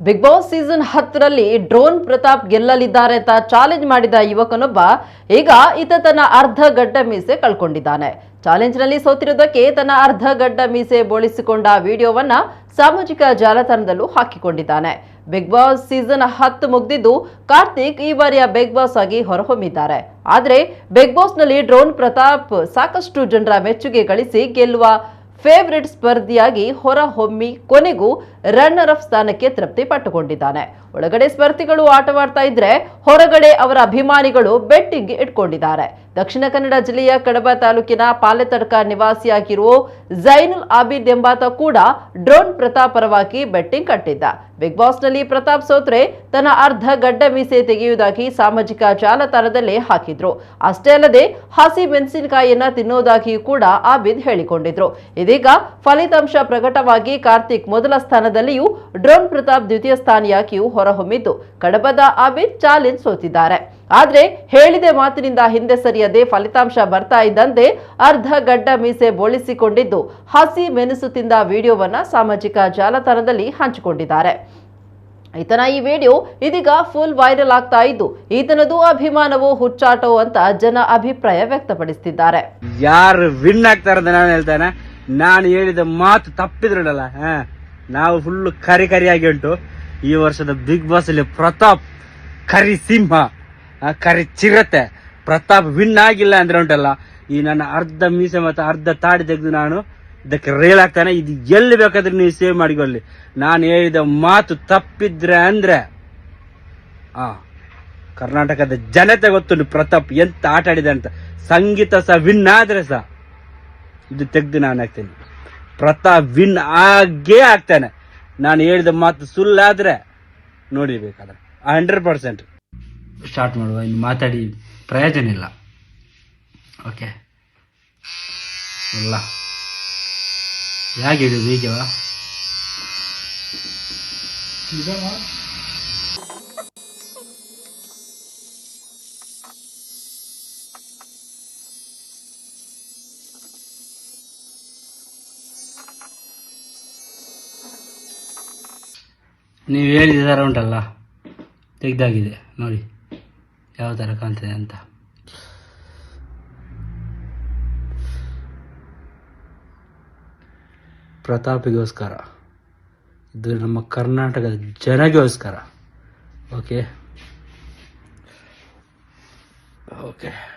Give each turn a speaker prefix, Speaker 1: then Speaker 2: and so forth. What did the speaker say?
Speaker 1: Big boss season ಹತ್ತರಲ್ಲಿ drone Pratap ಗೆಲ್ಲಲಿದ್ದಾರೆ ಅಂತ ಚಾಲೆಂಜ್ ಮಾಡಿದ ಯುವಕನೊಬ್ಬ ಈಗ ಈತ ತನ್ನ ಅರ್ಧ ಗಡ್ಡ ಮೀಸೆ ಕಳ್ಕೊಂಡಿದ್ದಾನೆ. ಚಾಲೆಂಜ್ನಲ್ಲಿ ಸೋತಿರುವುದಕ್ಕೆ ತನ್ನ ಅರ್ಧ ಗಡ್ಡ ಮೀಸೆ ಬೋಳಿಸಿಕೊಂಡ ವಿಡಿಯೋವನ್ನ ಸಾಮಾಜಿಕ ಜಾಲತಾಣದಲ್ಲೂ ಹಾಕಿಕೊಂಡಿದ್ದಾನೆ. ಬಿಗ್ ಬಾಸ್ ಸೀಸನ್ ಹತ್ತು ಮುಗ್ದಿದ್ದು ಕಾರ್ತಿಕ್ ಈ ಬಾರಿಯ ಬಿಗ್ ಬಾಸ್ ಆಗಿ ಹೊರಹೊಮ್ಮಿದ್ದಾರೆ. ಆದರೆ ಬಿಗ್ ಬಾಸ್ನಲ್ಲಿ ಡ್ರೋನ್ ಪ್ರತಾಪ್ ಸಾಕಷ್ಟು ಜನರ ಮೆಚ್ಚುಗೆ ಗಳಿಸಿ ಗೆಲ್ಲುವ ಫೇವರಿಟ್ ಸ್ಪರ್ಧಿಯಾಗಿ ಹೊರಹೊಮ್ಮಿ ಕೊನೆಗೂ ರನ್ನರ್ ಅಪ್ ಸ್ಥಾನಕ್ಕೆ ತೃಪ್ತಿ ಪಟ್ಟುಕೊಂಡಿದ್ದಾನೆ. ಒಳಗಡೆ ಸ್ಪರ್ಧಿಗಳು ಆಟವಾಡ್ತಾ ಇದ್ರೆ ಹೊರಗಡೆ ಅವರ ಅಭಿಮಾನಿಗಳು ಬೆಟ್ಟಿಂಗ್ ಇಟ್ಕೊಂಡಿದ್ದಾರೆ. ದಕ್ಷಿಣ ಕನ್ನಡ ಜಿಲ್ಲೆಯ ಕಡಬ ತಾಲೂಕಿನ ಪಾಲೆತಡ್ಕ ನಿವಾಸಿಯಾಗಿರುವ ಜೈನುಲ್ ಆಬಿದ್ ಎಂಬಾತ ಕೂಡ ಡ್ರೋನ್ ಪ್ರತಾಪರವಾಗಿ ಬೆಟ್ಟಿಂಗ್ ಕಟ್ಟಿದ್ದ. ಬಿಗ್ ಬಾಸ್ನಲ್ಲಿ ಪ್ರತಾಪ್ ಸೋತ್ರೆ ತನ್ನ ಅರ್ಧ ಗಡ್ಡ ಮೀಸೆ ತೆಗೆಯುವುದಾಗಿ ಸಾಮಾಜಿಕ ಜಾಲತಾಣದಲ್ಲೇ ಹಾಕಿದ್ರು. ಅಷ್ಟೇ ಅಲ್ಲದೆ ಹಸಿ ಮೆಣಸಿನಕಾಯಿಯನ್ನ ತಿನ್ನೋದಾಗಿಯೂ ಕೂಡ ಆಬಿದ್ ಹೇಳಿಕೊಂಡಿದ್ರು. ಇದೀಗ ಫಲಿತಾಂಶ ಪ್ರಕಟವಾಗಿ ಕಾರ್ತಿಕ್ ಮೊದಲ ಸ್ಥಾನದಲ್ಲಿಯೂ ಡ್ರೋನ್ ಪ್ರತಾಪ್ ದ್ವಿತೀಯ ಸ್ಥಾನಿಯಾಗಿಯೂ ಹೊರಹೊಮ್ಮಿದ್ದು. ಕಡಬದ ಆಬಿದ್ ಚಾಲೆಂಜ್ ಸೋತಿದ್ದಾರೆ. ಆದ್ರೆ ಹೇಳಿದ ಮಾತಿನಿಂದ ಹಿಂದೆ ಸರಿಯದೆ ಫಲಿತಾಂಶ ಬರ್ತಾ ಇದ್ದಂತೆ ಅರ್ಧ ಗಡ್ಡ ಮೀಸೆ ಬೋಳಿಸಿಕೊಂಡಿದ್ದು. ಹಸಿ ಮೆನಸು ತಿಂದ ವಿಡಿಯೋವನ್ನ ಸಾಮಾಜಿಕ ಜಾಲತಾಣದಲ್ಲಿ ಹಂಚಿಕೊಂಡಿದ್ದಾರೆ. ಈತನ ಈ ವಿಡಿಯೋ ಇದೀಗ ಫುಲ್ ವೈರಲ್ ಆಗ್ತಾ ಇದ್ದು, ಈತನದು ಅಭಿಮಾನವೋ ಹುಚ್ಚಾಟವೋ ಅಂತ ಜನ ಅಭಿಪ್ರಾಯ ವ್ಯಕ್ತಪಡಿಸುತ್ತಿದ್ದಾರೆ
Speaker 2: ಯಾರು ವಿನ್ ಆಗ್ತಾ ಅಂತ ನಾನು ಹೇಳ್ತೇನೆ. ನಾನು ಹೇಳಿದ ಮಾತು ತಪ್ಪಿದ್ರಲ್ಲ ನಾವು ಫುಲ್ ಕರಿ ಕರಿಯಾಗಿ ಉಂಟು. ಈ ವರ್ಷದ ಬಿಗ್ ಬಾಸ್ ಅಲ್ಲಿ ಪ್ರತಾಪ್ ಕರಿ ಸಿಂಹ ಆ, ಕರಿ ಚಿರತೆ. ಪ್ರತಾಪ್ ವಿನ್ ಆಗಿಲ್ಲ ಅಂದ್ರೆ ಉಂಟಲ್ಲ ಈ ನನ್ನ ಅರ್ಧ ಮೀಸೆ ಮತ್ತು ಅರ್ಧ ತಾಡಿ ತೆಗೆದು ನಾನು ಇದಕ್ಕೆ ರೇಲ್ ಆಗ್ತಾನೆ ಇದು ಎಲ್ಲಿ ಬೇಕಾದ್ರೆ ನೀವು ಸೇವ್ ಮಾಡಿಕೊಳ್ಳಿ. ನಾನು ಹೇಳಿದ ಮಾತು ತಪ್ಪಿದ್ರೆ ಅಂದ್ರೆ ಆ ಕರ್ನಾಟಕದ ಜನತೆ ಗೊತ್ತುಂಟು ಪ್ರತಾಪ್ ಎಂತ ಆಟ ಆಡಿದೆ ಅಂತ. ಸಂಗೀತ ಸಹ ವಿನ್ ಆದ್ರೆ ಸಹ ಇದು ತೆಗೆದು ನಾನು ಹಾಕ್ತೇನೆ. ಪ್ರತಾಪ್ ವಿನ್ ಆಗೇ ಆಗ್ತಾನೆ ನಾನು ಹೇಳಿದ ಮಾತು ಸುಳ್ಳಾದ್ರೆ ನೋಡಿಬೇಕಾದ್ರೆ ಹಂಡ್ರೆಡ್ ಪರ್ಸೆಂಟ್ ಸ್ಟಾರ್ಟ್ ಮಾಡುವ ಇನ್ನು ಮಾತಾಡಿ ಪ್ರಯೋಜನ ಇಲ್ಲ. ಓಕೆ ಇಲ್ಲ ಹೇಗೆ ಇದು ಬೀಜವ? ನೀವು ಹೇಳಿದ ಥರ ಉಂಟಲ್ಲ. ತೆಗ್ದಾಗಿದೆ ನೋಡಿ. ಯಾವ ಥರ ಕಾಣ್ತದೆ ಅಂತ? ಪ್ರತಾಪಿಗೋಸ್ಕರ. ಇದು ನಮ್ಮ ಕರ್ನಾಟಕದ ಜನಗೋಸ್ಕರ. Okay okay